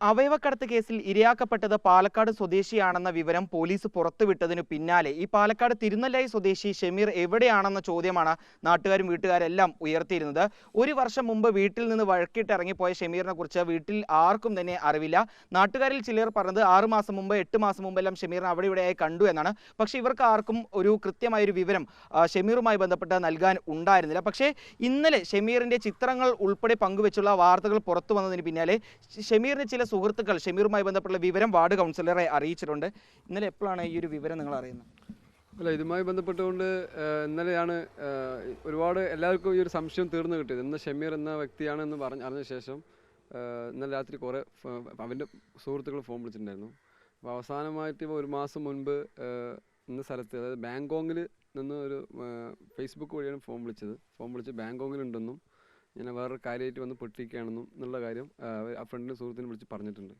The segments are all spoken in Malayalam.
അവയവക്കടത്ത് കേസിൽ ഇരയാക്കപ്പെട്ടത് പാലക്കാട് സ്വദേശിയാണെന്ന വിവരം പോലീസ് പുറത്തുവിട്ടതിനു പിന്നാലെ ഈ പാലക്കാട് തിരുനെല്ലായി സ്വദേശി ഷമീർ എവിടെയാണെന്ന ചോദ്യമാണ് നാട്ടുകാരും വീട്ടുകാരെല്ലാം ഉയർത്തിയിരുന്നത്. ഒരു വർഷം മുമ്പ് വീട്ടിൽ നിന്ന് വഴക്കിട്ടിറങ്ങിപ്പോയ ഷമീറിനെ കുറിച്ച് വീട്ടിൽ ആർക്കും തന്നെ അറിവില്ല. നാട്ടുകാരിൽ ചിലർ പറഞ്ഞത് ആറുമാസം മുമ്പ് എട്ട് മാസം മുമ്പെല്ലാം ഷമീറിനെ അവിടെ ഇവിടെയായി കണ്ടു എന്നാണ്. പക്ഷേ ഇവർക്ക് ആർക്കും ഒരു കൃത്യമായൊരു വിവരം ഷെമീറുമായി ബന്ധപ്പെട്ട് നൽകാൻ ഉണ്ടായിരുന്നില്ല. പക്ഷേ ഇന്നലെ ഷമീറിന്റെ ചിത്രങ്ങൾ ഉൾപ്പെടെ പങ്കുവെച്ചുള്ള വാർത്തകൾ പുറത്തു വന്നതിന് പിന്നാലെ ഷെമീറിന് ഷമീറിന്റെ ചില സുഹൃത്തുക്കൾ ഷമീറുമായി ബന്ധപ്പെട്ടുള്ള വിവരം വാർഡ് കൗൺസിലറെ അറിയിച്ചിട്ടുണ്ട്. ഇന്നലെ എപ്പോഴാണ് ഈ ഒരു വിവരം നിങ്ങൾ അറിയുന്നത്? അല്ല ഇതുമായി ബന്ധപ്പെട്ടുകൊണ്ട് ഇന്നലെയാണ് ഒരുപാട് എല്ലാവർക്കും ഈ ഒരു സംശയം തീർന്നു കിട്ടിയത്. ഇന്ന് ഷമീർ എന്ന വ്യക്തിയാണെന്ന് പറഞ്ഞ് അറിഞ്ഞ ശേഷം ഇന്നലെ രാത്രി കുറേ അവന്റെ സുഹൃത്തുക്കൾ ഫോൺ വിളിച്ചിട്ടുണ്ടായിരുന്നു. അപ്പോൾ അവസാനമായിട്ട് ഒരു മാസം മുൻപ് ഇന്ന സ്ഥലത്ത് അതായത് ബാങ്കോങ്ങിൽ നിന്ന് ഒരു ഫേസ്ബുക്ക് വഴിയാണ് ഫോൺ വിളിച്ചത്. ഫോൺ വിളിച്ച് ബാങ്കോങ്ങിലുണ്ടെന്നും ഇങ്ങനെ വേറൊരു കാര്യമായിട്ട് വന്ന് പൊട്ടിക്കുകയാണെന്നും എന്നുള്ള കാര്യം ആ ഫ്രണ്ടിന് സുഹൃത്തിനെ വിളിച്ച് പറഞ്ഞിട്ടുണ്ട്.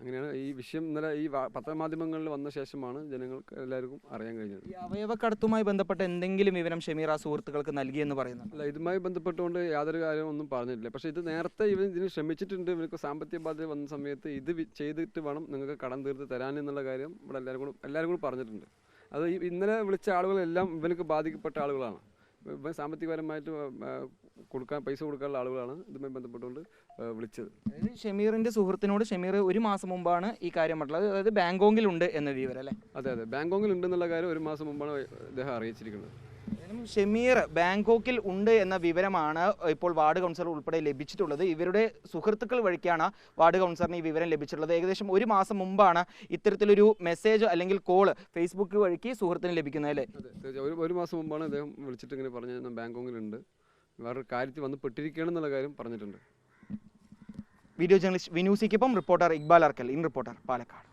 അങ്ങനെയാണ് ഈ വിഷയം ഇന്നലെ ഈ പത്രമാധ്യമങ്ങളിൽ വന്ന ശേഷമാണ് ജനങ്ങൾക്ക് എല്ലാവർക്കും അറിയാൻ കഴിഞ്ഞത്. ഈ അവയവക്കടത്തുമായി ബന്ധപ്പെട്ട എന്തെങ്കിലും വിവരം ഷമീർ ആ സുഹൃത്തുക്കൾക്ക് നൽകിയെന്ന് പറയുന്നുണ്ട്? അല്ല ഇതുമായി ബന്ധപ്പെട്ടുകൊണ്ട് യാതൊരു കാര്യവും ഒന്നും പറഞ്ഞിട്ടില്ല. പക്ഷേ ഇത് നേരത്തെ ഇവൻ ഇതിന് ശ്രമിച്ചിട്ടുണ്ട്. ഇവർക്ക് സാമ്പത്തിക ബാധ്യത വന്ന സമയത്ത് ഇത് ചെയ്തിട്ട് വേണം നിങ്ങൾക്ക് കടം തീർത്ത് തരാൻ എന്നുള്ള കാര്യം ഇവിടെ എല്ലാവരും കൂടെ എല്ലാവരും കൂടെ പറഞ്ഞിട്ടുണ്ട്. അത് ഇന്നലെ വിളിച്ച ആളുകളെല്ലാം ഇവനക്ക് ബാധിക്കപ്പെട്ട ആളുകളാണ്. സാമ്പത്തികപരമായിട്ട് കൊടുക്കാൻ പൈസ കൊടുക്കാനുള്ള ആളുകളാണ് ഇതുമായി ബന്ധപ്പെട്ടുകൊണ്ട് വിളിച്ചത്. അതായത് ഷമീറിന്റെ സുഹൃത്തിനോട് ഷമീർ ഒരു മാസം മുമ്പാണ് ഈ കാര്യം പറഞ്ഞത് അതായത് ബാങ്കോങ്ങിലുണ്ട് എന്ന വിവരം അല്ലേ? അതെ അതെ. ബാങ്കോങ്ങിൽ ഉണ്ടെന്നുള്ള കാര്യം ഒരു മാസം മുമ്പാണ് അദ്ദേഹം അറിയിച്ചിരിക്കുന്നത്. ഷമീർ ബാങ്കോക്കിൽ ഉണ്ട് എന്ന വിവരമാണ് ഇപ്പോൾ വാർഡ് കൗൺസിലർ ഉൾപ്പെടെ ലഭിച്ചിട്ടുള്ളത്. ഇവരുടെ സുഹൃത്തുക്കൾ വഴിക്കാണ് വാർഡ് കൗൺസിലറിന് ഈ വിവരം ലഭിച്ചിട്ടുള്ളത്. ഏകദേശം ഒരു മാസം മുമ്പാണ് ഇത്തരത്തിലൊരു മെസ്സേജ് അല്ലെങ്കിൽ കോൾ ഫേസ്ബുക്ക് വഴിക്ക് സുഹൃത്തിന് ലഭിക്കുന്നത് അല്ലേ? ഒരു ഒരു മാസം മുമ്പാണ് അദ്ദേഹം വിളിച്ചിട്ട് ഇങ്ങനെ പറഞ്ഞത്. ഞാൻ ബാങ്കോക്കിലുണ്ട് വേറൊരു കാര്യത്തിൽ വന്ന് പെട്ടിരിക്കുകയാണ് എന്നുള്ള കാര്യം പറഞ്ഞിട്ടുണ്ട്. Video journalist വിനൂസിക്കൊപ്പം reporter Iqbal Arkal. In reporter Palakkad.